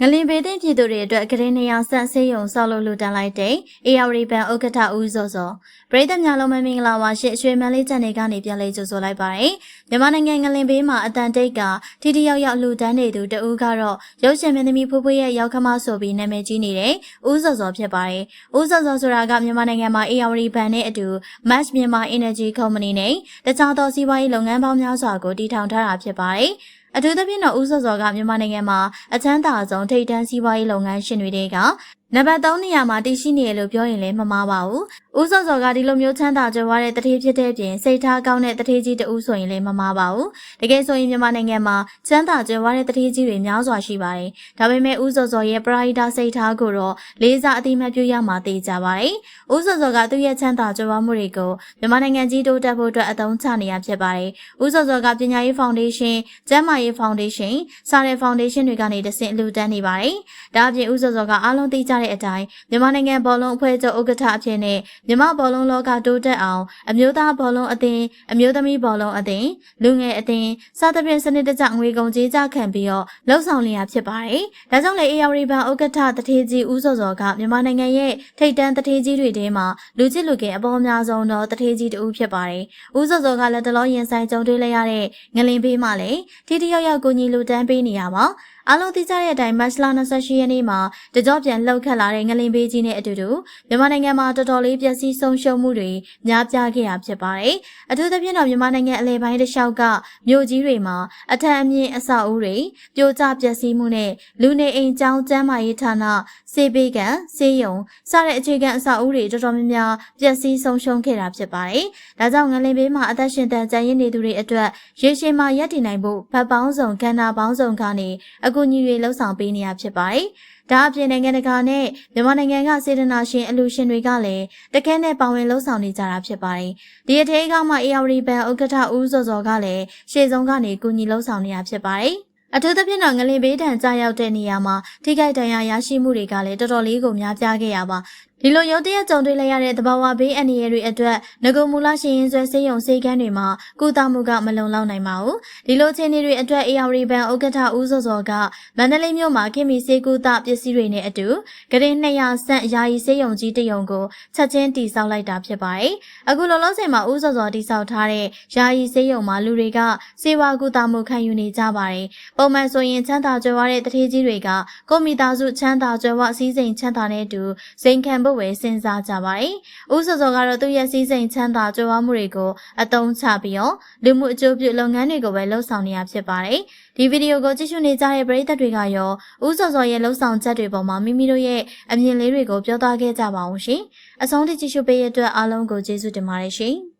ငလင်ဘေးသင့်ပြည်သူတွေအတွက်ကရင်နေရဆန့်ဆေးရုံဆောက်လုပ်လူတန်းလိုက်တဲ့ AR ဘန်ဥက္ကဋ္ဌဦးစောစောပရိသတ်များလုံးမင်္ဂလာပါရှင့်ရွှေမန်းလေးချန်နယ်ကနေပြန်လည်ကြိုဆိုလိုက်ပါတယ်မြန်မာနိုင်ငံငလင်ဘေးမှာအတန်တိတ်ကထိတိယောက်ယောက်လူတန်းနေသူတဦးကတော့ရုပ်ရှင်မင်းသမီးဖိုးဖိုးရဲ့ရောက်ခမဆိုပြီးနာမည်ကြီးနေတဲ့ဦးစောစောဖြစ်ပါတယ်ဦးစောစောဆိုတာကမြန်မာနိုင်ငံမှာ AR ဘန်နဲ့အတူ Match Myanmar Energy Company နဲ့တခြားသောစီးပွားရေးလုပ်ငန်းပေါင်းများစွာကိုတည်ထောင်ထားတာဖြစ်ပါတယ် အထူးသဖြင့်တော့ဦးစောစောကမြန်မာနိုင်ငံမှာအချမ်းသာဆုံးထိပ်တန်းစီးပွားရေးလုပ်ငန်းရှင်တွေက နံပါတ်3နေရာမှာတည်ရှိနေရလို့ပြောရင်လည်းမမှားပါဘူး။ဦးစောစောကဒီလိုမျိုးချမ်းသာကြွယ်ဝတဲ့တတိဖြစ်တဲ့ပြင်စိတ်ထားကောင်းတဲ့တတိကြီးတူဆိုရင်လည်းမမှားပါဘူး။တကယ်ဆိုရင်မြန်မာနိုင်ငံမှာချမ်းသာကြွယ်ဝတဲ့တတိကြီးတွေများစွာရှိပါတယ်။ဒါပေမဲ့ဦးစောစောရဲ့ပရိုက်တာစိတ်ထားကိုတော့လေးစားအတိမတ်ပြုရမှာသိကြပါတယ်။ဦးစောစောကသူ့ရဲ့ချမ်းသာကြွယ်ဝမှုတွေကိုမြန်မာနိုင်ငံကြီးတိုးတက်ဖို့အတွက်အသုံးချနေရဖြစ်ပါတယ်။ဦးစောစောကပညာရေးဖောင်ဒေးရှင်း၊ကျန်းမာရေးဖောင်ဒေးရှင်းစတဲ့ဖောင်ဒေးရှင်းတွေကနေတဆင့်လူတန်းနေပါတယ်။ဒါအပြင်ဦးစောစောကအားလုံးသိကြတဲ့အတိုင်းမြန်မာနိုင်ငံဘောလုံးအဖွဲ့ချုပ်ဥက္ကဋ္ဌအဖြစ်နဲ့မြန်မာဘောလုံးလောကတိုးတက်အောင်အမျိုးသားဘောလုံးအသင်းအမျိုးသမီးဘောလုံးအသင်းလူငယ်အသင်းစသဖြင့်စနစ်တကျငွေကုန်ကြေးကြခံပြီးတော့လှုပ်ဆောင်လျာဖြစ်ပါတယ်။ဒါကြောင့်လေ AR ဘန်ဥက္ကဋ္ဌတထေးကြီးဦးစောစောကမြန်မာနိုင်ငံရဲ့ထိပ်တန်းတထေးကြီးတွေထဲမှာလူချစ်လူခင်အပေါ်အများဆုံးသောတထေးကြီးတဦးဖြစ်ပါတယ်။ဦးစောစောကလည်းတလောရင်ဆိုင်ကြုံတွေ့လိုက်ရတဲ့ငလင်ဖေးမှလည်းထိတိယောက်ယောက်ကိုညီလူတန်းပေးနေရပါ။အားလုံးသိကြတဲ့အတိုင်းမတ်လ28ရက်နေ့မှာတကြောပြန်လှုပ်ခတ်လာတဲ့ငလင်ဘေးကြီးနဲ့အတူတူမြန်မာနိုင်ငံမှာတော်တော်လေးပျက်စီးဆုံးရှုံးမှုတွေများပြားခဲ့ရဖြစ်ပါတယ်။အထူးသဖြင့်တော့မြန်မာနိုင်ငံအလဲပိုင်းတစ်လျှောက်ကမြို့ကြီးတွေမှာအထက်အမြင့်အဆောက်အဦတွေပြိုကျပျက်စီးမှုနဲ့လူနေအိမ်ကျောင်းကျန်းမာရေးဌာနစေဘေးကန်စေယုံစတဲ့အခြေခံအဆောက်အဦတွေတော်တော်များများပျက်စီးဆုံးရှုံးခဲ့တာဖြစ်ပါတယ်။ဒါကြောင့်ငလင်ဘေးမှာအသက်ရှင်တန်ကြံရည်နေသူတွေအတွက်ရေရှည်မှာရပ်တည်နိုင်ဖို့ဗတ်ပေါင်းစုံကဏ္ဍပေါင်းစုံကနေအကူအညီတွေလှုပ်ဆောင်ပေးနေရဖြစ်ပါတယ်။ဒါအပြင်နိုင်ငံတကာနဲ့မြန်မာနိုင်ငံကစေတနာရှင်အလူရှင်တွေကလည်းတကယ်နဲ့ပါဝင်လှုပ်ဆောင်နေကြတာဖြစ်ပါတယ်။ဒီအထဲကမှ AR ဘန်ဥက္ကဋ္ဌဦးစောစောကလည်းရှေ့ဆုံးကနေကူညီလှုပ်ဆောင်နေရဖြစ်ပါတယ်။အထူးသဖြင့်တော့ငလင်ဘေးတံကြားရောက်တဲ့နေရာမှာထိခိုက်ဒဏ်ရာရရှိမှုတွေကလည်းတော်တော်လေးကိုများပြားခဲ့ရပါ ဒီလိုရုတ်တရက်ကြုံတွေ့လိုက်ရတဲ့သဘာဝဘေးအန္တရာယ်တွေအတွက်ငကုမူလရှင်ရင်ဆွဲစေးရုံစေးကမ်းတွေမှာကုသမှုကမလုံလောက်နိုင်ပါဘူး။ဒီလိုအခြေအနေတွေအတွက် AR ဘန်ဥက္ကဋ္ဌဦးစောစောကမန္တလေးမြို့မှာခင်မီစေးကုသပစ္စည်းတွေနဲ့အတူဂရင်200ဆန့်ယာယီစေးရုံကြီးတရုံကိုချက်ချင်းတည်ဆောက်လိုက်တာဖြစ်ပါတယ်။အခုလောလောဆယ်မှာဦးစောစောတည်ဆောက်ထားတဲ့ယာယီစေးရုံမှာလူတွေကစေဝါကုသမှုခံယူနေကြပါတယ်။ပုံမှန်ဆိုရင်ချမ်းသာကြွယ်ဝတဲ့တထေးကြီးတွေကကိုမိသားစုချမ်းသာကြွယ်ဝစည်းစိမ်ချမ်းသာတဲ့အတူစိန်ခံဖို့ဝယ်စဉ်းစားကြပါတယ်။ဦးစောစောကတော့သူ့ရဲ့စည်းစိမ်ချမ်းသာကြွယ်ဝမှုတွေကိုအသုံးချပြီးတော့လူမှုအကျိုးပြုလုပ်ငန်းတွေကိုပဲလှုပ်ဆောင်နေရဖြစ်ပါတယ်။ဒီဗီဒီယိုကိုကြည့်ရှုနေကြတဲ့ပရိသတ်တွေကရောဦးစောစောရဲ့လှုပ်ဆောင်ချက်တွေပေါ်မှာမိမိတို့ရဲ့အမြင်လေးတွေကိုပြောသားခဲ့ကြပါအောင်ရှင်။အဆုံးထိကြည့်ရှုပေးရတဲ့အတွက်အားလုံးကိုကျေးဇူးတင်ပါတယ်ရှင်။